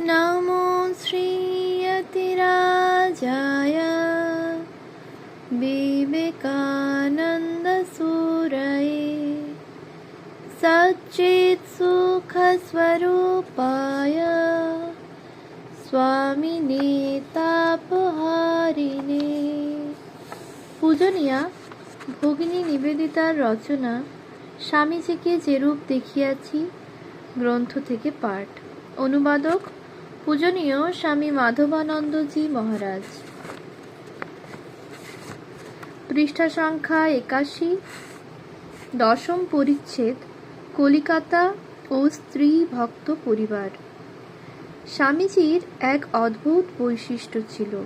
नमो श्रीयतिराजाय विवेकानन्दसूरये सच्चित्सुखस्वरूपाय স্বামিনে তাপহারিণে পূজনীয়া ভগিনী নিবেদিতার রচনা স্বামীজিকে যেরূপ দেখিয়াছি গ্রন্থ থেকে পাঠ অনুবাদক পূজনীয় স্বামী মাধবানন্দজি মহারাজ। পৃষ্ঠা সংখ্যা একাশি। দশম পরিচ্ছেদ, কলিকাতা ও স্ত্রী ভক্ত পরিবার। স্বামীজির এক অদ্ভুত বৈশিষ্ট্য ছিল,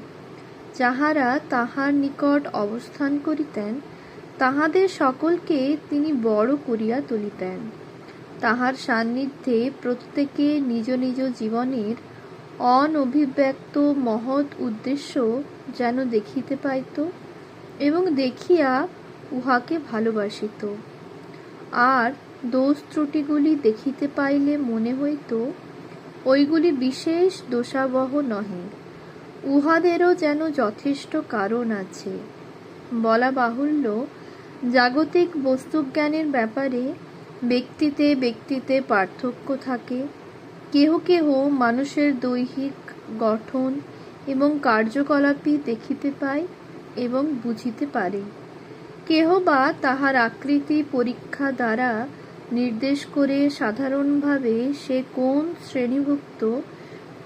যাহারা তাহার নিকট অবস্থান করিতেন, তাহাদের সকলকে তিনি বড় করিয়া তুলিতেন। তাহার সান্নিধ্যে প্রত্যেকে নিজ নিজ জীবনের অনভিব্যক্ত মহৎ উদ্দেশ্য যেন দেখিতে পাইত এবং দেখিয়া উহাকে ভালোবাসিত। আর দোষ ত্রুটিগুলি দেখিতে পাইলে মনে হইত, ওইগুলি বিশেষ দোষাবহ নহে। উহাদেরও যেন যথেষ্ট কারণ আছে। বলা বাহুল্য, জাগতিক বস্তুজ্ঞানের ব্যাপারে ব্যক্তিতে ব্যক্তিতে পার্থক্য থাকে কেহ কেহ মানুষের দৈহিক গঠন এবং কার্যকলাপই দেখিতে পায় এবং বুঝিতে পারে। কেহ বা তাহার আকৃতি পরীক্ষা দ্বারা নির্দেশ করে সাধারণভাবে সে কোন শ্রেণীভুক্ত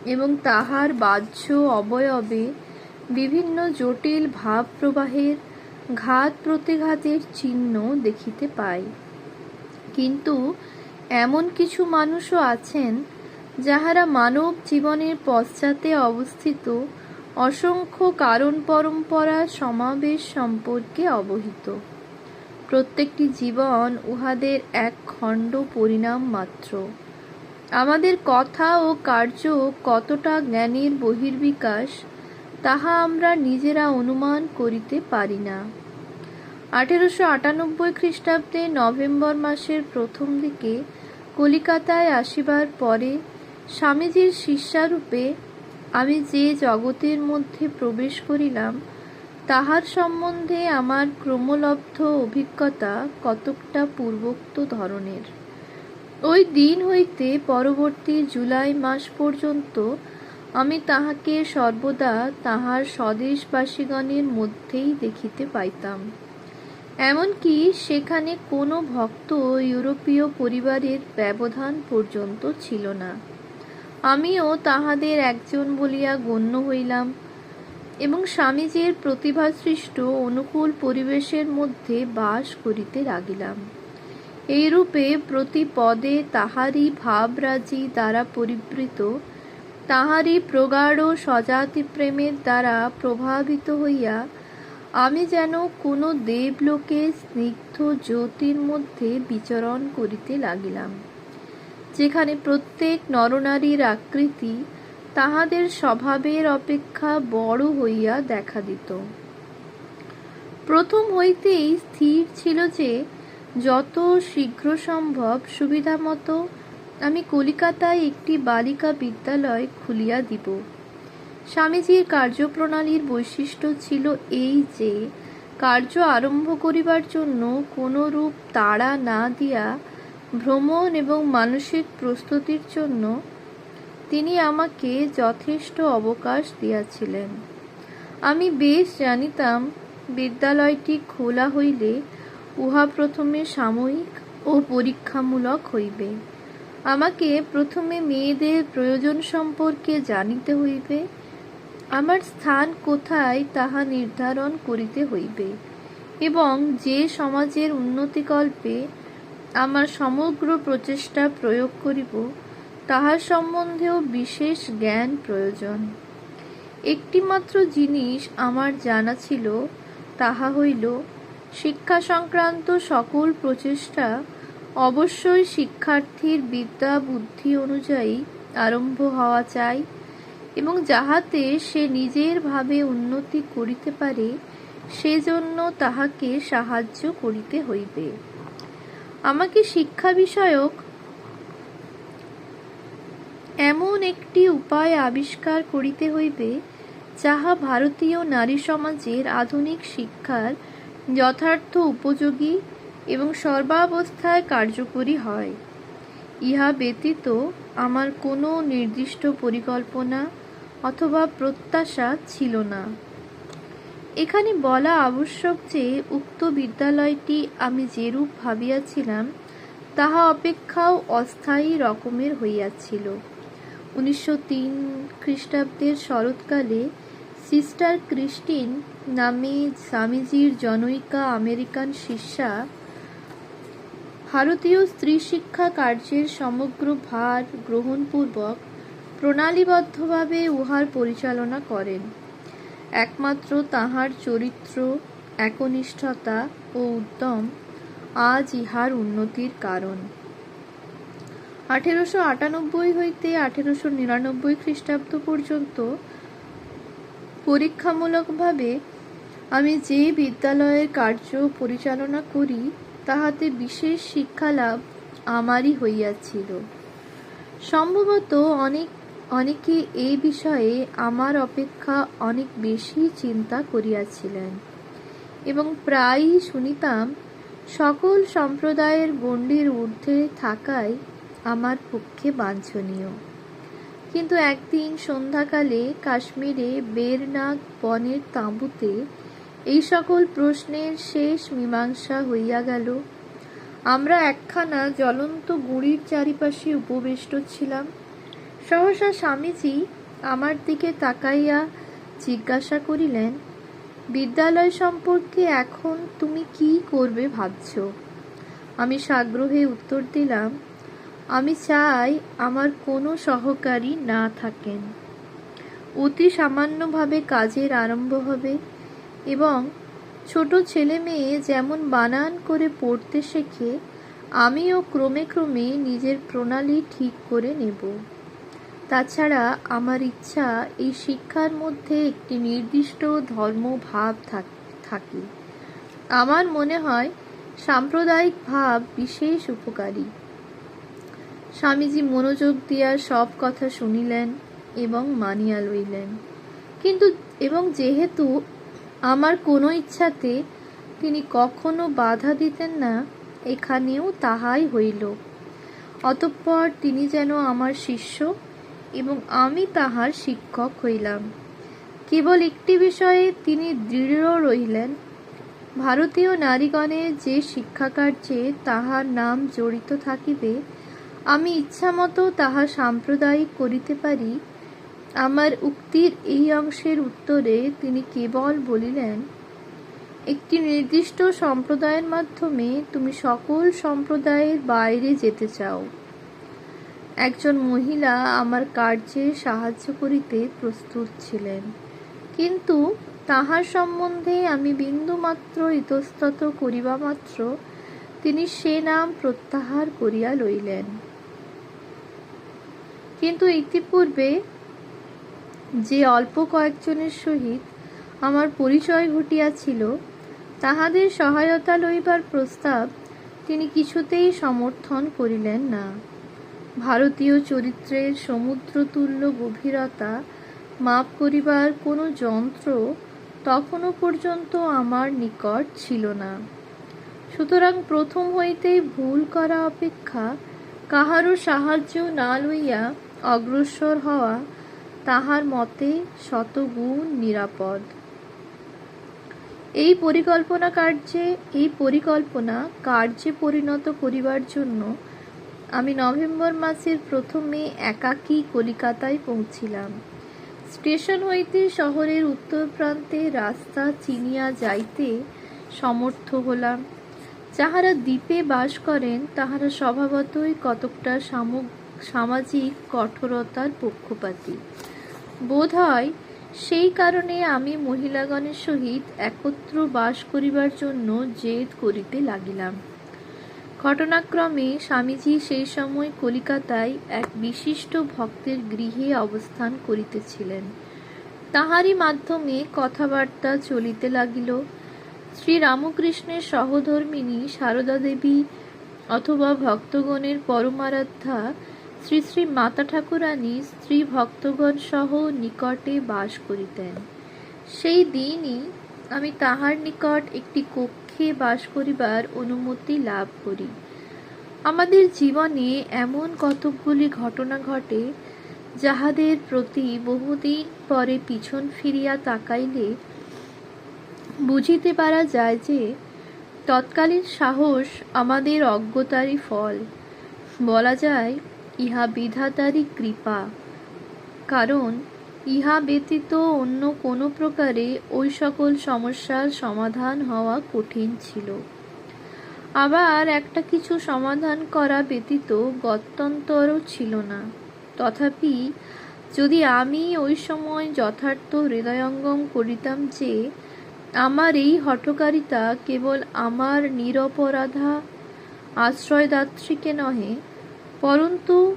এবং তাহার বাহ্য অবয়বে বিভিন্ন জটিল ভাব প্রবাহের ঘাত প্রতিঘাতের চিহ্ন দেখিতে পায়। কিন্তু এমন কিছু মানুষও আছেন যাহারা মানব জীবনের পশ্চাতে অবস্থিত, অসংখ্য কারণ পরম্পরা সমাবেশ সম্পর্কে অবহিত। প্রত্যেকটি জীবন উহাদের এক খণ্ড পরিণাম মাত্র। আমাদের কথা ও কার্য কতটা জ্ঞানের বহির্বিকাশ, তাহা আমরা নিজেরা অনুমান করিতে পারি না। আঠেরোশো আটানব্বই খ্রিস্টাব্দে নভেম্বর মাসের প্রথম দিকে কলিকাতায় আসিবার পরে স্বামীজির শিষ্যারূপে আমি যে জগতের মধ্যে প্রবেশ করিলাম, তাহার সম্বন্ধে আমার ক্রমলব্ধ অভিজ্ঞতা কতকটা পূর্বোক্ত ধরনের। ওই দিন হইতে পরবর্তী জুলাই মাস পর্যন্ত আমি তাহাকে সর্বদা তাহার স্বদেশবাসীগণের মধ্যেই দেখিতে পাইতাম। এমনকি সেখানে কোনো ভক্ত ইউরোপীয় পরিবারের ব্যবধান পর্যন্ত ছিল না। আমিও তাহাদের একজন বলিয়া গণ্য হইলাম এবং স্বামীজির প্রতিভাসৃষ্ট অনুকূল পরিবেশের মধ্যে বাস করিতে লাগিলাম। এইরূপে প্রতি পদে তাহারই ভাবরাজি দ্বারা পরিবৃত, তাহারই প্রগাঢ় স্বজাতি প্রেমের দ্বারা প্রভাবিত হইয়া, আমি যেন কোনো দেবলোকে স্নিগ্ধ জ্যোতির মধ্যে বিচরণ করিতে লাগিলাম। যেখানে প্রত্যেক নরনারীর আকৃতি তাহাদের স্বভাবের অপেক্ষা বড় হইয়া দেখা দিত। প্রথম হইতেই স্থির ছিল যে, যত শীঘ্র সম্ভব সুবিধা মতো আমি কলিকাতায় একটি বালিকা বিদ্যালয় খুলিয়া দিব। স্বামীজির কার্যপ্রণালীর বৈশিষ্ট্য ছিল এই যে, কার্য আরম্ভ করিবার জন্য কোনো রূপ তাড়া না দিয়া ভ্রমণ এবং মানসিক প্রস্তুতির জন্য তিনি আমাকে যথেষ্ট অবকাশ দিয়াছিলেন। আমি বেশ জানিতাম, বিদ্যালয়টি খোলা হইলে উহা প্রথমে সাময়িক ও পরীক্ষামূলক হইবে। আমাকে প্রথমে মেয়েদের প্রয়োজন সম্পর্কে জানিতে হইবে। আমার স্থান কোথায় তাহা নির্ধারণ করিতে হইবে এবং যে সমাজের উন্নতিকল্পে আমার সমগ্র প্রচেষ্টা প্রয়োগ করিব, তাহার সম্বন্ধেও বিশেষ জ্ঞান প্রয়োজন। একটিমাত্র জিনিস আমার জানা ছিল, তাহা হইল শিক্ষা সংক্রান্ত সকল প্রচেষ্টা অবশ্যই শিক্ষার্থীর বিদ্যা বুদ্ধি অনুযায়ী আরম্ভ হওয়া চাই এবং যাহাতে সে নিজের ভাবে উন্নতি করিতে পারে, সেজন্য তাহাকে সাহায্য করিতে হইবে। আমাকে শিক্ষা বিষয়ক এমন একটি উপায় আবিষ্কার করিতে হইবে, যাহা ভারতীয় নারী সমাজের আধুনিক শিক্ষার যথার্থ উপযোগী এবং সর্বাবস্থায় কার্যকরী হয়। ইহা ব্যতীত আমার কোনো নির্দিষ্ট পরিকল্পনা অথবা প্রত্যাশা ছিল না। এখানে বলা আবশ্যক যে, উক্ত বিদ্যালয়টি আমি যেরূপ ভাবিয়াছিলাম, তাহা অপেক্ষাও অস্থায়ী রকমের হইয়াছিল। উনিশশো তিন খ্রিস্টাব্দের শরৎকালে সিস্টার ক্রিস্টিন নামে স্বামীজির জনৈকা আমেরিকান শিষ্যা ভারতীয় স্ত্রী শিক্ষা কার্যের সমগ্র ভার গ্রহণপূর্বক প্রণালীবদ্ধভাবে উহার পরিচালনা করেন। একমাত্র তাহার চরিত্র, একনিষ্ঠতা ও উদ্যম আজ ইহার উন্নতির কারণ। আঠেরোশো আটানব্বই হইতে আঠেরোশো নিরানব্বই খ্রিস্টাব্দ পর্যন্ত পরীক্ষামূলকভাবে আমি যে বিদ্যালয়ের কার্য পরিচালনা করি, তাহাতে বিশেষ শিক্ষালাভ আমারই হইয়াছিল। সম্ভবত অনেক অনেকে এই বিষয়ে আমার অপেক্ষা অনেক বেশি চিন্তা করিয়াছিলেন এবং প্রায়ই শুনিতাম, সকল সম্প্রদায়ের গণ্ডির ঊর্ধ্বে থাকাই আমার পক্ষে বাঞ্ছনীয়। কিন্তু একদিন সন্ধ্যাকালে কাশ্মীরে বেরনাগ বনের তাঁবুতে এই সকল প্রশ্নের শেষ মীমাংসা হইয়া গেল। আমরা একখানা জ্বলন্ত গুঁড়ির চারিপাশে উপবেষ্ট ছিলাম। সহসা স্বামীজি আমার দিকে তাকাইয়া জিজ্ঞাসা করিলেন, বিদ্যালয় সম্পর্কে এখন তুমি কি করবে ভাবছ? আমি সাগ্রহে উত্তর দিলাম, আমি চাই আমার কোনো সহকারী না থাকেন। অতি সামান্যভাবে কাজের আরম্ভ হবে এবং ছোট ছেলে মেয়ে যেমন বানান করে পড়তে শেখে, আমিও ক্রমে ক্রমে নিজের প্রণালী ঠিক করে নেব। তাছাড়া আমার ইচ্ছা এই শিক্ষার মধ্যে একটি নির্দিষ্ট ধর্মভাব থাকে আমার মনে হয় সাম্প্রদায়িক ভাব বিশেষ উপকারী। স্বামীজি মনোযোগ দিয়া সব কথা শুনিলেন এবং মানিয়া লইলেন। কিন্তু, এবং যেহেতু আমার কোনো ইচ্ছাতে তিনি কখনো বাধা দিতেন না, এখানেও তাহাই হইল। অতঃপর তিনি যেন আমার শিষ্য এবং আমি তাহার শিক্ষক হইলাম। কেবল একটি বিষয়ে তিনি দৃঢ় রহিলেন, ভারতীয় নারীগণের যে শিক্ষাকার্যে তাহার নাম জড়িত থাকিবে, আমি ইচ্ছামতো তাহা সাম্প্রদায়িক করিতে পারি। আমার উক্তির এই অংশের উত্তরে তিনি কেবল বলিলেন, একটি নির্দিষ্ট সম্প্রদায়ের মাধ্যমে তুমি সকল সম্প্রদায়ের বাইরে যেতে চাও। একজন মহিলা আমার কার্যে সাহায্য করিতে প্রস্তুত ছিলেন। কিন্তু তাহার সম্বন্ধে আমি বিন্দুমাত্র ইতস্তত করিবা মাত্র, তিনি সে নাম প্রত্যাহার করিয়া লইলেন। কিন্তু ইতিপূর্বে যে অল্প কয়েকজনের সহিত আমার পরিচয় ঘটিয়াছিল, তাহাদের সহায়তা লইবার প্রস্তাব তিনি কিছুতেই সমর্থন করিলেন না। ভারতীয় চরিত্রের সমুদ্রতুল্য গভীরতা মাপ করিবার কোনো যন্ত্র তখনও পর্যন্ত আমার নিকট ছিল না। সুতরাং প্রথম হইতেই ভুল করা অপেক্ষা কাহারও সাহায্য না লইয়া অগ্রসর হওয়া তাহার মতে শতগুণ নিরাপদ। এই পরিকল্পনা কার্যে, এই পরিকল্পনা কার্যে পরিণত করিবার জন্য আমি নভেম্বর মাসের প্রথমে একাকী কলিকাতায় পৌঁছিলাম। স্টেশন হইতে শহরের উত্তর প্রান্তে রাস্তা চিনিয়া যাইতে সমর্থ হলাম। যাহারা দ্বীপে বাস করেন, তাহারা স্বভাবতই কতকটা সামাজিক কঠোরতার পক্ষপাতী। বোধ হয় সেই কারণে আমি মহিলাগণের সহিত একত্র বাস করিবার জন্য জেদ করিতে লাগিলাম। ঘটনাক্রমে স্বামীজি সেই সময় কলিকাতায় এক বিশিষ্ট ভক্তের গৃহে অবস্থান করিতেছিলেন। তাহারই মাধ্যমে কথাবার্তা চলিতে লাগিল। শ্রী রামকৃষ্ণের সহধর্মিনী সারদা দেবী অথবা ভক্তগণের পরমারাধ্যা শ্রী শ্রী মাতা ঠাকুরানী স্ত্রী ভক্তগণ সহ নিকটে বাস করিতেন। সেই দিনই আমি তাহার নিকট একটি কক্ষে বাস করিবার অনুমতি লাভ করি। আমাদের জীবনে এমন কতকগুলি ঘটনা ঘটে, যাহাদের প্রতি বহুদিন পরে পিছন ফিরিয়া তাকাইলে বুঝিতে পারা যায় যে, তৎকালীন সাহস আমাদের অজ্ঞতারই ফল। বলা যায়, ইহা বিধাতারই কৃপা। কারণ ইহা ব্যতীত অন্য কোনো প্রকারে ওই সকল সমস্যার সমাধান হওয়া কঠিন ছিল। আবার একটা কিছু সমাধান করা ব্যতীত গত্যন্তরও ছিল না। তথাপি যদি আমি ওই সময় যথার্থ হৃদয়ঙ্গম করিতাম যে, আমার এই হঠকারিতা কেবল আমার নিরপরাধা আশ্রয়দাত্রীকে নহে, পরন্তু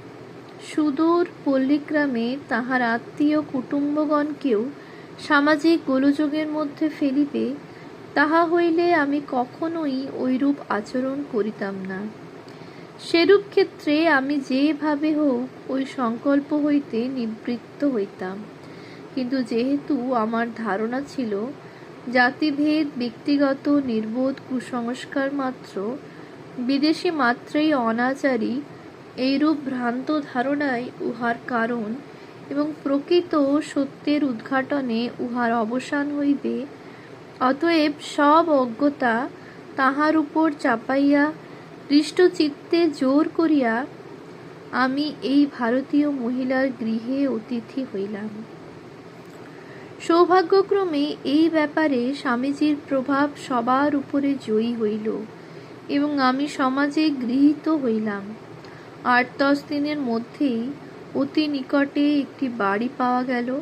সুদূর পল্লীগ্রামে তাহার আত্মীয় কুটুম্বগণকেও সামাজিক গোলযোগের মধ্যে ফেলিতে তাহা হইলে আমি কখনোই ঐরূপ আচরণ করিতাম না। সেরূপ ক্ষেত্রে আমি যেভাবে হোক ওই সংকল্প হইতে নিবৃত্ত হইতাম। কিন্তু যেহেতু আমার ধারণা ছিল, জাতিভেদ, ব্যক্তিগত নির্বোধ কুসংস্কার মাত্র, বিদেশি মাত্রেই অনাচারী এইরূপ ভ্রান্ত ধারণাই উহার কারণ এবং প্রকৃত সত্যের উদ্ঘাটনে উহার অবসান হইবে। অতএব সব অজ্ঞতা তাহার উপর চাপাইয়া হৃষ্টচিত্তে জোর করিয়া আমি এই ভারতীয় মহিলার গৃহে অতিথি হইলাম। সৌভাগ্যক্রমে এই ব্যাপারে স্বামীজির প্রভাব সবার উপরে জয়ী হইল এবং আমি সমাজে গৃহীত হইলাম। আট দশ দিনের মধ্যেই অতি নিকটে একটি বাড়ি পাওয়া গেল।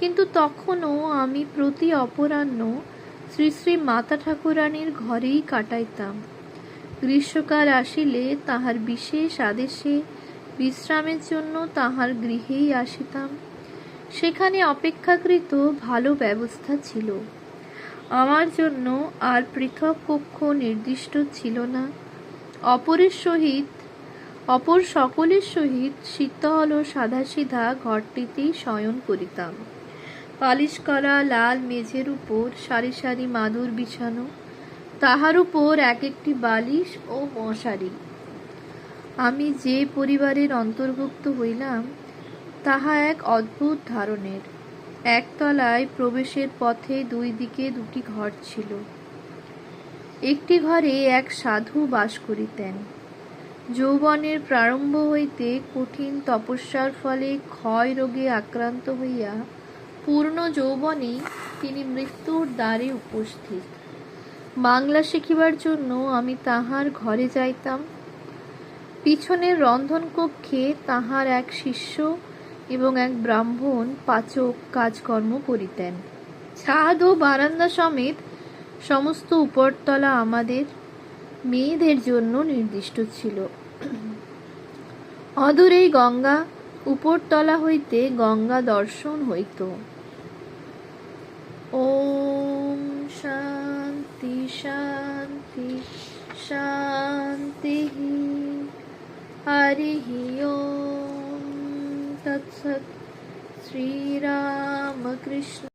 কিন্তু তখনও আমি প্রতি অপরাহ্ন শ্রী শ্রী মাতা ঠাকুরানীর ঘরেই কাটাইতাম। গ্রীষ্মকাল আসিলে তাহার বিশেষ আদেশে বিশ্রামের জন্য তাহার গৃহেই আসিতাম। সেখানে অপেক্ষাকৃত ভালো ব্যবস্থা ছিল। আমার জন্য আর পৃথক কক্ষ নির্দিষ্ট ছিল না। অপরের সহিত অপর সকলের সহিত শীতল ও সাদাসিধা ঘরটিতেই শয়ন করিতাম। পালিশ করা লাল মেঝের উপর সারি সারি মাদুর বিছানো, তাহার উপর এক একটি বালিশ ও মশারি। আমি যে পরিবারের অন্তর্ভুক্ত হইলাম, তাহা এক অদ্ভুত ধারণের। একতলায় প্রবেশের পথে দুই দিকে দুটি ঘর ছিল। একটি ঘরে এক সাধু বাস করিতেন। যৌবনের প্রারম্ভ হইতে কঠিন তপস্যার ফলে ক্ষয় রোগে আক্রান্ত হইয়া পূর্ণ যৌবনে তিনি মৃত্যুর দ্বারে উপস্থিত। বাংলা শিখিবার জন্য আমি তাহার ঘরে যাইতাম। পিছনের রন্ধনকক্ষে তাহার এক শিষ্য এবং এক ব্রাহ্মণ পাচক কাজকর্ম করিতেন। ছাদ ও বারান্দা সমেত সমস্ত উপরতলা আমাদের মেয়েদের জন্য নির্দিষ্ট ছিল। অদূরেই গঙ্গা উপরতলা হইতে গঙ্গা দর্শন হইত। ওম শান্তি শান্তি শান্তি হরি ওম তৎসৎ। শ্রীরামকৃষ্ণ।